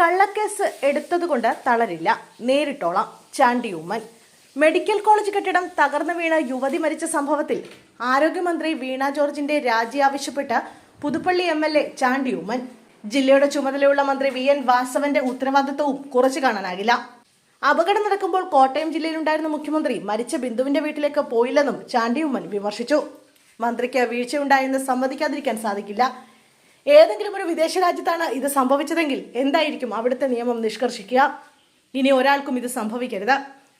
കള്ളക്കേസ് എടുത്തതുകൊണ്ട് തളരില്ല. നേരിട്ടോളാം. ചാണ്ടി ഉമ്മൻ. മെഡിക്കൽ കോളേജ് കെട്ടിടം തകർന്നു വീണ യുവതി മരിച്ച സംഭവത്തിൽ ആരോഗ്യമന്ത്രി വീണ ജോർജിന്റെ രാജി ആവശ്യപ്പെട്ട് Puthuppally M L A Chandy Oommen. ജില്ലയുടെ ചുമതലയുള്ള മന്ത്രി വി എൻ വാസവന്റെ ഉത്തരവാദിത്വവും കുറച്ചു കാണാനാകില്ല. അപകടം നടക്കുമ്പോൾ കോട്ടയം ജില്ലയിലുണ്ടായിരുന്ന മുഖ്യമന്ത്രി മരിച്ച ബിന്ദുവിന്റെ വീട്ടിലേക്ക് പോയില്ലെന്നും ചാണ്ടി ഉമ്മൻ വിമർശിച്ചു. മന്ത്രിക്ക് വീഴ്ചയുണ്ടായെന്ന് സമ്മതിക്കാതിരിക്കാൻ സാധിക്കില്ല. ഏതെങ്കിലും ഒരു വിദേശ രാജ്യത്താണ് ഇത് സംഭവിച്ചതെങ്കിൽ എന്തായിരിക്കും അവിടുത്തെ നിയമം നിഷ്കർഷിക്കുക? ഇനി ഒരാൾക്കും ഇത് സംഭവിക്കരുത്.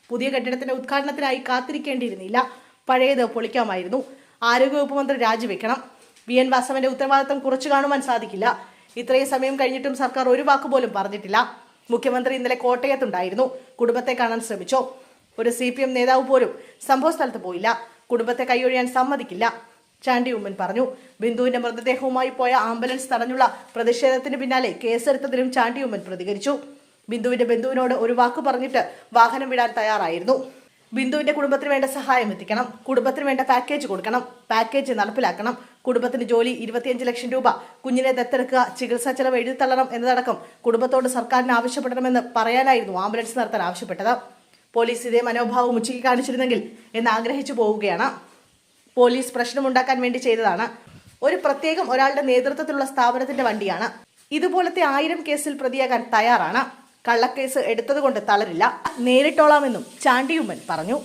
പുതിയ കെട്ടിടത്തിന്റെ ഉദ്ഘാടനത്തിനായി കാത്തിരിക്കേണ്ടിയിരുന്നില്ല. പഴയത് പൊളിക്കാമായിരുന്നു. ആരോഗ്യവകുപ്പ് മന്ത്രി രാജിവെക്കണം. വി എൻ വാസവന്റെ ഉത്തരവാദിത്തം കുറച്ചു കാണുവാൻ സാധിക്കില്ല. ഇത്രയും സമയം കഴിഞ്ഞിട്ടും സർക്കാർ ഒരു വാക്ക് പോലും പറഞ്ഞിട്ടില്ല. മുഖ്യമന്ത്രി ഇന്നലെ കോട്ടയത്തുണ്ടായിരുന്നു. കുടുംബത്തെ കാണാൻ ശ്രമിച്ചോ. ഒരു സി പി എം നേതാവ് പോലും സംഭവസ്ഥലത്ത് പോയില്ല. കുടുംബത്തെ കൈയൊഴിയാൻ സമ്മതിക്കില്ല. ചാണ്ടി ഉമ്മൻ പറഞ്ഞു. ബിന്ദുവിന്റെ മൃതദേഹവുമായി പോയ ആംബുലൻസ് തടഞ്ഞുള്ള പ്രതിഷേധത്തിന് പിന്നാലെ കേസെടുത്തതിനും ചാണ്ടി ഉമ്മൻ പ്രതികരിച്ചു. ബിന്ദുവിന്റെ ബന്ധുവിനോട് ഒരു വാക്ക് പറഞ്ഞിട്ട് വാഹനം വിടാൻ തയ്യാറായിരുന്നു. ബിന്ദുവിന്റെ കുടുംബത്തിന് വേണ്ട സഹായം എത്തിക്കണം. കുടുംബത്തിന് വേണ്ട പാക്കേജ് കൊടുക്കണം. പാക്കേജ് നടപ്പിലാക്കണം. കുടുംബത്തിന് ജോലി ഇരുപത്തിയഞ്ച് ലക്ഷം രൂപ. കുഞ്ഞിനെ ദത്തെടുക്കുക ചികിത്സാ ചെലവ് എഴുതിത്തള്ളണം എന്നതടക്കം കുടുംബത്തോട് സർക്കാരിന് ആവശ്യപ്പെടണമെന്ന് പറയാനായിരുന്നു ആംബുലൻസ് നടത്താൻ ആവശ്യപ്പെട്ടത്. പോലീസ് ഇതേ മനോഭാവം ഉച്ചയ്ക്ക് കാണിച്ചിരുന്നെങ്കിൽ എന്ന് ആഗ്രഹിച്ചു പോവുകയാണ്. പോലീസ് പ്രശ്നമുണ്ടാക്കാൻ വേണ്ടി ചെയ്തതാണ്. ഒരു പ്രത്യേകം ഒരാളുടെ നേതൃത്വത്തിലുള്ള സ്ഥാപനത്തിന്റെ വണ്ടിയാണ്. ഇതുപോലത്തെ ആയിരം കേസിൽ പ്രതിയാകാൻ തയ്യാറാണ്. കള്ളക്കേസ് എടുത്തതുകൊണ്ട് തളരില്ല. നേരിട്ടോളാമെന്നും ചാണ്ടിയുമ്മൻ പറഞ്ഞു.